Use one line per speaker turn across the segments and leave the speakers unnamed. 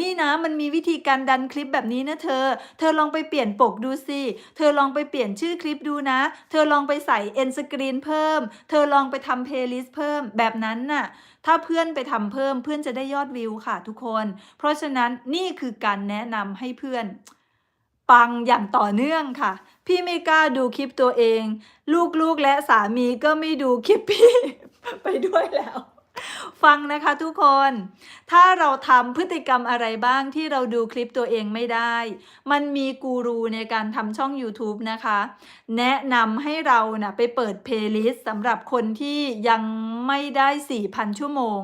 นี่นะ มันมีวิธีการดันคลิปแบบนี้นะเธอ เธอลองไปเปลี่ยนปกดูสิ เธอลองไปเปลี่ยนชื่อคลิปดูนะ เธอลองไปใส่ end screen เพิ่ม เธอลองไปทำ playlist เพิ่มแบบนั้นน่ะ ถ้าเพื่อนไปทำเพิ่มเพื่อนจะได้ยอดวิวค่ะทุกคน เพราะฉะนั้นนี่คือการแนะนำให้เพื่อนปังอย่างต่อเนื่องค่ะ พี่ไม่กล้าดูคลิปตัวเอง ลูกๆและสามีก็ไม่ดูคลิปพี่ ไปด้วยแล้ว ฟังนะคะทุกคน ถ้าเราทำพฤติกรรมอะไรบ้างที่เราดูคลิปตัวเองไม่ได้ มันมีกูรูในการทำช่อง YouTube นะคะ แนะนำให้เรานะ่ะไปเปิดเพลย์ลิสต์สำหรับคนที่ยังไม่ได้ 4,000 ชั่วโมง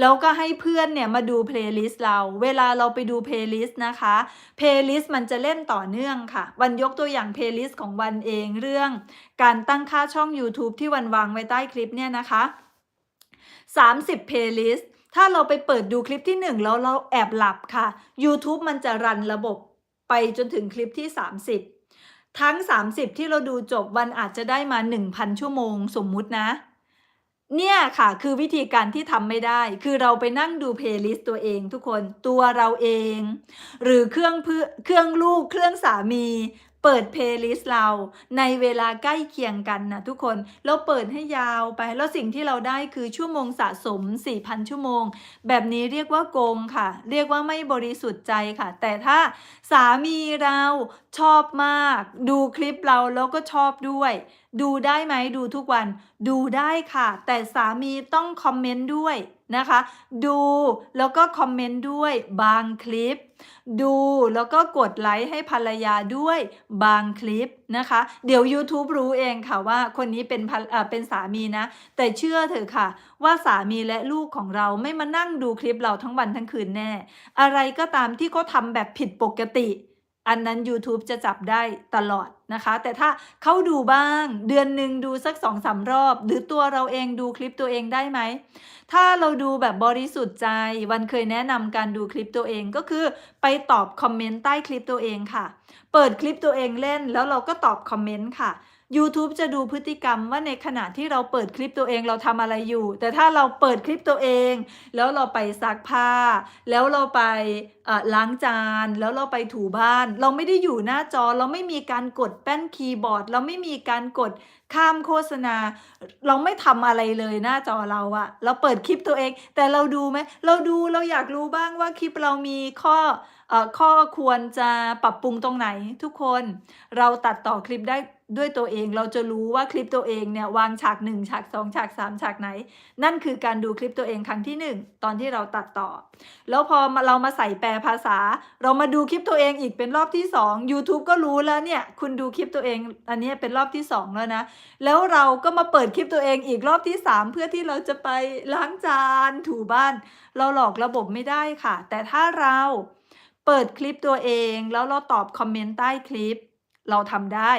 แล้วก็ให้เพื่อนเนี่ยมาดูเพลย์ลิสต์เรา เวลาเราไปดูเพลย์ลิสต์นะคะ เพลย์ลิสต์มันจะเล่นต่อเนื่องค่ะ วันยกตัวอย่างเพลย์ลิสต์ของวันเองเรื่อง การตั้งค่าช่อง YouTube ที่วันวางไว้ใต้คลิปเนี่ยนะคะ 30เพลย์ลิสต์ถ้าเราไปเปิดดูคลิปที่ 1 แล้วเราแอบหลับค่ะ YouTube มันจะรันระบบไปจนถึงคลิปที่ 30 ทั้ง 30 ที่เราดูจบวันอาจจะได้มา 1,000 ชั่วโมงสมมุตินะ เนี่ยค่ะคือวิธีการที่ทำไม่ได้ คือเราไปนั่งดูเพลย์ลิสต์ตัวเองทุกคนตัวเราเอง หรือเครื่องเพื่อเครื่องลูกเครื่องสามี เปิดเพลย์ลิสต์เราในเวลาใกล้เคียงกันนะทุกคนแล้วเปิดให้ยาวไป แล้วสิ่งที่เราได้คือชั่วโมงสะสม 4,000 ชั่วโมง แบบนี้เรียกว่าโกงค่ะ เรียกว่าไม่บริสุทธิ์ใจค่ะ แต่ถ้าสามีเราชอบมาก ดูคลิปเราแล้วก็ชอบด้วย ดูได้ไหมดูทุกวันดูได้ค่ะ แต่สามีต้องคอมเมนต์ด้วยนะคะ ดูแล้วก็คอมเมนต์ด้วยบางคลิป ดูแล้วก็กดไลค์ให้ภรรยาด้วยบางคลิปนะคะ เดี๋ยว YouTube รู้เองค่ะว่าคนนี้เป็นภรเอ่อเป็นสามีนะ แต่เชื่อเถอะค่ะ ว่าสามีและลูกของเราไม่มานั่งดูคลิปเราทั้งวันทั้งคืนแน่ อะไรก็ตามที่เขาทำแบบผิดปกติ อันนั้น YouTube จะจับได้ตลอด นะคะ แต่ถ้าเขาดูบ้าง เดือนหนึ่งดูสักสองสามรอบ หรือตัวเราเองดูคลิปตัวเองได้ไหม ถ้าเราดูแบบบริสุทธิ์ใจ วันเคยแนะนำการดูคลิปตัวเองก็คือ ไปตอบคอมเมนต์ใต้คลิปตัวเองค่ะ เปิดคลิปตัวเองเล่น แล้วเราก็ตอบคอมเมนต์ค่ะ YouTube จะดูพฤติกรรมว่าในขณะที่เราเปิดคลิปตัวเองเราทำอะไรอยู่ แต่ถ้าเราเปิดคลิปตัวเอง แล้วเราไปซักผ้า แล้วเราไปล้างจาน แล้วเราไปถูบ้าน เราไม่ได้อยู่หน้าจอเราไม่มีการกดแป้นคีย์บอร์ด เราไม่มีการกดข้ามโฆษณา เราไม่ทำอะไรเลยหน้าจอเราอะเราเปิดคลิปตัวเอง แต่เราดูไหมเราดูเราอยากรู้บ้างว่าคลิปเรามีข้อเอ่อ ข้อควรจะปรับปรุงตรงไหน ทุกคนเราตัดต่อคลิปได้ด้วยตัวเองเราจะรู้ว่าคลิปตัวเองเนี่ยวางฉาก1ฉาก2ฉาก3ฉากไหน นั่นคือการดูคลิปตัวเองครั้งที่ 1 ตอนที่เราตัดต่อ แล้วพอมาเรามาใส่แปลภาษา เรามาดูคลิปตัวเองอีกเป็นรอบที่ 2 YouTube ก็รู้แล้วเนี่ย คุณดูคลิปตัวเอง อันนี้เป็นรอบที่ 2 แล้วนะ แล้วเราก็มาเปิดคลิปตัวเองอีกรอบที่ 3 เพื่อที่เราจะไปล้างจานถูบ้าน เราหลอกระบบไม่ได้ค่ะ แต่ถ้าเรา เปิดคลิปตัวเองแล้วเราตอบคอมเมนต์ใต้คลิป เราทำได้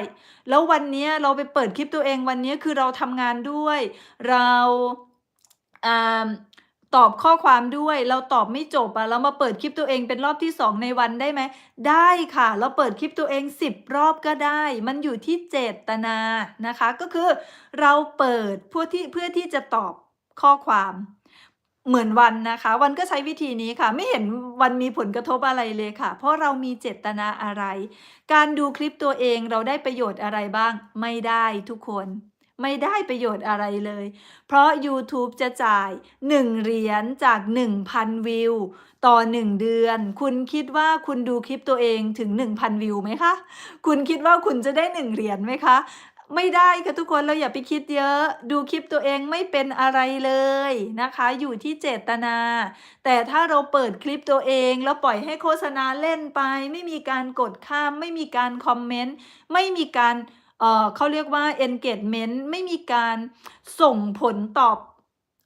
แล้ววันนี้เราไปเปิดคลิปตัวเองวันนี้คือเราทำงานด้วย เราอ่าตอบข้อความด้วย เราตอบไม่จบอะเรามาเปิดคลิปตัวเองเป็นรอบที่ 2 ในวันได้ไหม ได้ค่ะ เราเปิดคลิปตัวเอง 10 รอบก็ได้ มันอยู่ที่เจตนานะคะ ก็คือเราเปิดเพื่อที่เพื่อที่จะตอบข้อความ เหมือนวันนะคะ วันก็ใช้วิธีนี้ค่ะ ไม่เห็นวันมีผลกระทบอะไรเลยค่ะ เพราะเรามีเจตนาอะไร การดูคลิปตัวเองเราได้ประโยชน์อะไรบ้าง ไม่ได้ทุกคนไม่ได้ประโยชน์อะไรเลย เพราะ YouTube จะจ่าย 1 เหรียญจาก 1,000 วิว ต่อ 1 เดือน คุณคิดว่าคุณดูคลิปตัวเองถึง 1,000 วิวไหมคะ คุณคิดว่าคุณจะได้ 1 เหรียญไหมคะ ไม่ได้ค่ะทุกคนเราอย่าไปคิดเยอะ ดูคลิปตัวเองไม่เป็นอะไรเลยนะคะ อยู่ที่เจตนา แต่ถ้าเราเปิดคลิปตัวเองแล้วปล่อยให้โฆษณาเล่นไป ไม่มีการกดข้าม ไม่มีการคอมเมนต์ไม่มีการเอ่อเขาเรียกว่า engagement ไม่มีการส่งผลตอบ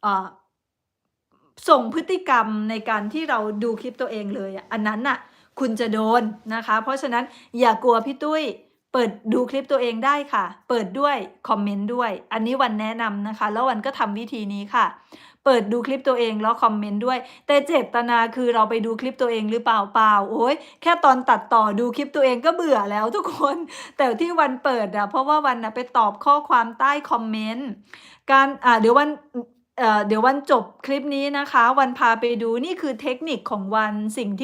เอ่อส่งพฤติกรรมในการที่เราดูคลิปตัวเองเลยอะอันนั้นน่ะคุณจะโดนนะคะ เพราะฉะนั้นอย่ากลัวพี่ตุ้ย เปิดดูคลิปตัวเองได้ค่ะ เปิดด้วยคอมเมนต์ด้วย อันนี้วันแนะนำนะคะ แล้ววันก็ทำวิธีนี้ค่ะ เปิดดูคลิปตัวเองแล้วคอมเมนต์ด้วย แต่เจตนาคือเราไปดูคลิปตัวเองหรือเปล่าเปล่าโอ้ยแค่ตอนตัดต่อดูคลิปตัวเองก็เบื่อแล้วทุกคน แต่ที่วันเปิดอะเพราะว่าวันนะไปตอบข้อความใต้คอมเมนต์การอ่าเดี๋ยววันเอ่อเดี๋ยววันจบคลิปนี้นะคะ วันพาไปดูนี่คือเทคนิคของวันสิ่งที่